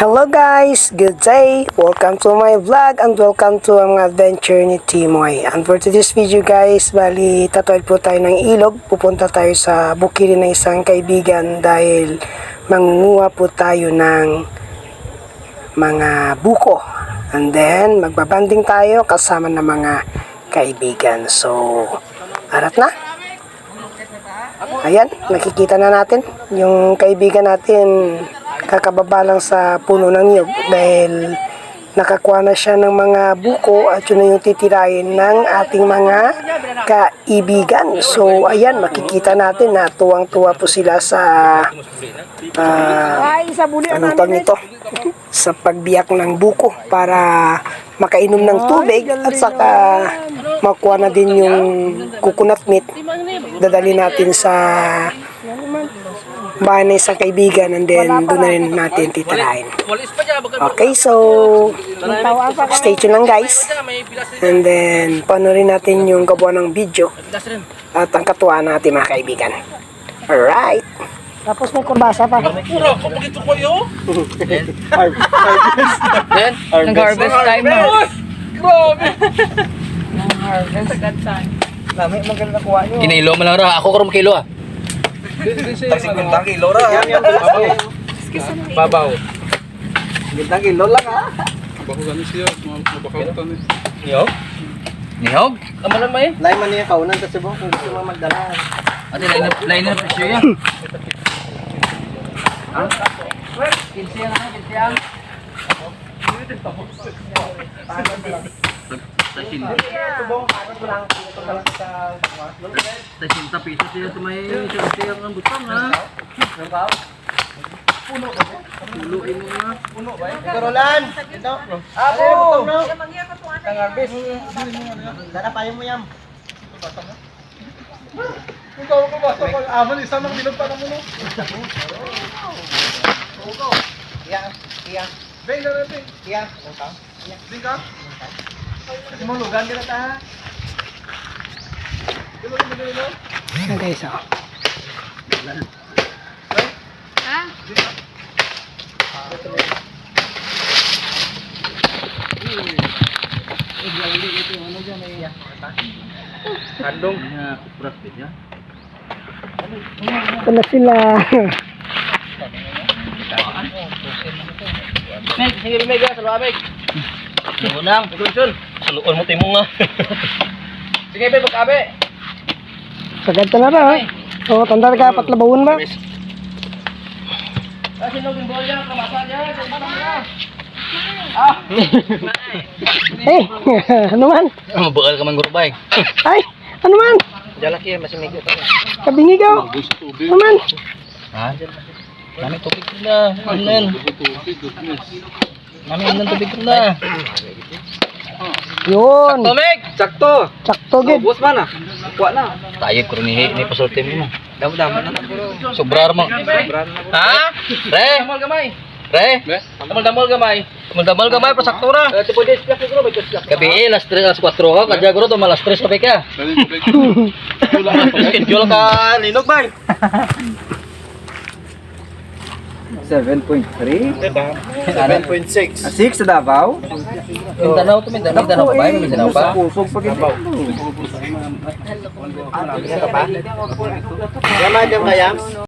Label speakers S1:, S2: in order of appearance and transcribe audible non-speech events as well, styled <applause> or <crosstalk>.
S1: Hello guys! Good day! Welcome to my vlog and welcome to ang adventure ni Timoy. And for today's video guys, bali tatuwid po tayo ng ilog. Pupunta tayo sa bukirin ng isang kaibigan dahil mangunguha po tayo ng mga buko. And then magbabanding tayo kasama ng mga kaibigan. So, arat na! Ayan, nakikita na natin yung kaibigan natin kakababa lang sa puno ng niyog dahil nakakuha na siya ng mga buko at yun na yung titirahin ng ating mga kaibigan. So, ayan, makikita natin na tuwang-tuwa po sila sa ah, anong tawag nito? sa pagbiyak ng buko para makainom ng tubig at saka makuha na din yung coconut meat dadali natin sa bahay ng isang kaibigan and then doon na rin natin titirahin. Okay, so stay tuned lang guys.
S2: rin.
S1: And then panoorin natin yung gawa ng video
S2: rin.
S1: at ang katuwa natin mga kaibigan. Alright. Tapos may kurbasa pa.
S2: Puro, kapag ito ko yun.
S3: Yan, nag-harvest time na.
S2: Grabe.
S1: Dami maganda kuha nyo.
S3: Kinilo mo lang ra. Ako karon kilo ah.
S2: Tagsigundang kilo ra. Babaw.
S1: Gandang kilo lang ha.
S2: Yo.
S3: Nihog?
S2: Tama lang may.
S1: Lain man niya kaunan kasi mo kung gusto mo magdala.
S3: Ate, lain na, lain na presyo yan. Ha? Kinsi yan ha, kinsi yan. <laughs> Tasin. Tasin ta piso siya sa may siyempre ang butang ha. Puluin mo na.
S1: Karolan! Ito. Abo! Tangarbis. Dala pa mo yam.
S4: Ikaw ko ba? Kapag aman, isa ng bilog pa ng muno.
S1: Iya, iya,
S4: Beng na rin, beng.
S1: iya.
S4: Beng ka?
S1: Kasi mo lugan ka na ta.
S4: Dilo, dilo, dilo.
S1: Yan guys, oh.
S2: Kandong.
S3: Din ya.
S1: Ito na sila.
S2: Meg, sige rin Meg, sa Meg.
S3: Unang,
S2: Kunsun.
S3: saluon mo timong nga. <laughs>
S2: Sige, be, pagkabe.
S1: Sagad ka na ba, ha? Oo, tanda ka, patlabawon ba?
S2: Kasi nung bimbol yan, yan. Ah.
S1: Eh, <laughs> ano man?
S3: Mabukal ka man gurbay. <laughs>
S1: Ay, ano man?
S2: Diyan laki, masimig ito.
S1: Kabingigaw. Ano man?
S3: Ha? Nami tubig na. Amen. Nami ng tubig na.
S1: Yun.
S2: Meg! Sakto!
S1: Sakto, gid.
S2: Bus man ah. Kuha na.
S3: Tayo ko ni ni pasulti mo.
S2: Damo-damo na.
S3: Sobrar mo. Ha? Re,
S2: Damal gamay.
S3: re.
S2: Damal-damal gamay.
S3: Damal gamay pa saktura.
S2: Eh, tipo siguro.
S3: Gabi eh, las 3 las 4 ka, kadya guro to malas 3 ka pa ka. Schedule ka linog bay.
S5: 7.3?
S2: 7.6.
S5: 6 sa Davao?
S3: Mindanao to Mindanao, Mindanao pa ba? Mindanao pa.
S5: Pusog pa gito.
S1: Yaman yung kayam.